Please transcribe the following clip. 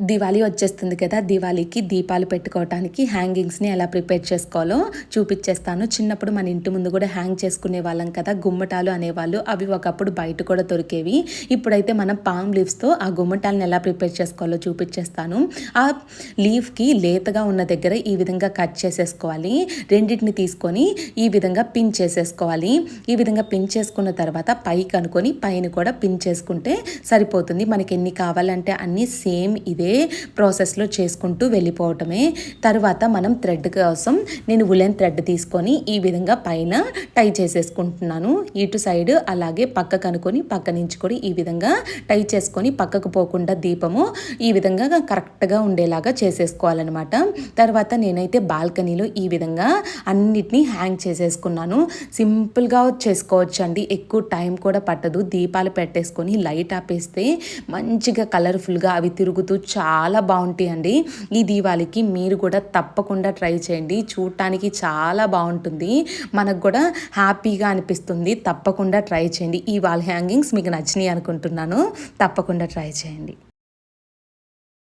దివాళీ వచ్చేస్తుంది కదా దివాళీకి దీపాలు పెట్టుకోవటానికి హ్యాంగింగ్స్ని ఎలా ప్రిపేర్ చేసుకోవాలో చూపించేస్తాను చిన్నప్పుడు మన ఇంటి ముందు కూడా హ్యాంగ్ చేసుకునే వాళ్ళం కదా గుమ్మటాలు అనేవాళ్ళు అవి ఒకప్పుడు బయట కూడా దొరికేవి. ఇప్పుడైతే మనం పామ్ లీవ్స్తో ఆ గుమ్మటాలను ఎలా ప్రిపేర్ చేసుకోవాలో చూపించేస్తాను ఆ లీఫ్కి లేతగా ఉన్న దగ్గర ఈ విధంగా కట్ చేసేసుకోవాలి. రెండింటిని తీసుకొని ఈ విధంగా పిన్ చేసేసుకోవాలి. ఈ విధంగా పిన్ చేసుకున్న తర్వాత పైకి అనుకొని పైన కూడా పిన్ చేసుకుంటే సరిపోతుంది. మనకి ఎన్ని కావాలంటే అన్నీ సేమ్ ఇదే ప్రాసెస్లో చేసుకుంటూ వెళ్ళిపోవటమే. తర్వాత మనం థ్రెడ్ కోసం నేను ఉలెన్ థ్రెడ్ తీసుకొని ఈ విధంగా పైన టై చేసేసుకుంటున్నాను. ఇటు సైడ్ అలాగే పక్క కనుకొని పక్క నుంచి కూడా ఈ విధంగా టై చేసుకొని పక్కకు పోకుండా దీపము ఈ విధంగా కరెక్ట్గా ఉండేలాగా చేసేసుకోవాలన్నమాట. తర్వాత నేనైతే బాల్కనీలో ఈ విధంగా అన్నిటినీ హ్యాంగ్ చేసేసుకున్నాను. సింపుల్గా చేసుకోవచ్చు అండి ఎక్కువ టైం కూడా పట్టదు. దీపాలు పెట్టేసుకొని లైట్ ఆపేస్తే మంచిగా కలర్ఫుల్గా అవి తిరుగుతూ చాలా బాగుంటాయి అండి. ఈ దీవాళికి మీరు కూడా తప్పకుండా ట్రై చేయండి. చూడటానికి చాలా బాగుంటుంది. మనకు కూడా హ్యాపీగా అనిపిస్తుంది. తప్పకుండా ట్రై చేయండి. ఈ వాల్ హ్యాంగింగ్స్ మీకు నచ్చినాయి అనుకుంటున్నాను. తప్పకుండా ట్రై చేయండి.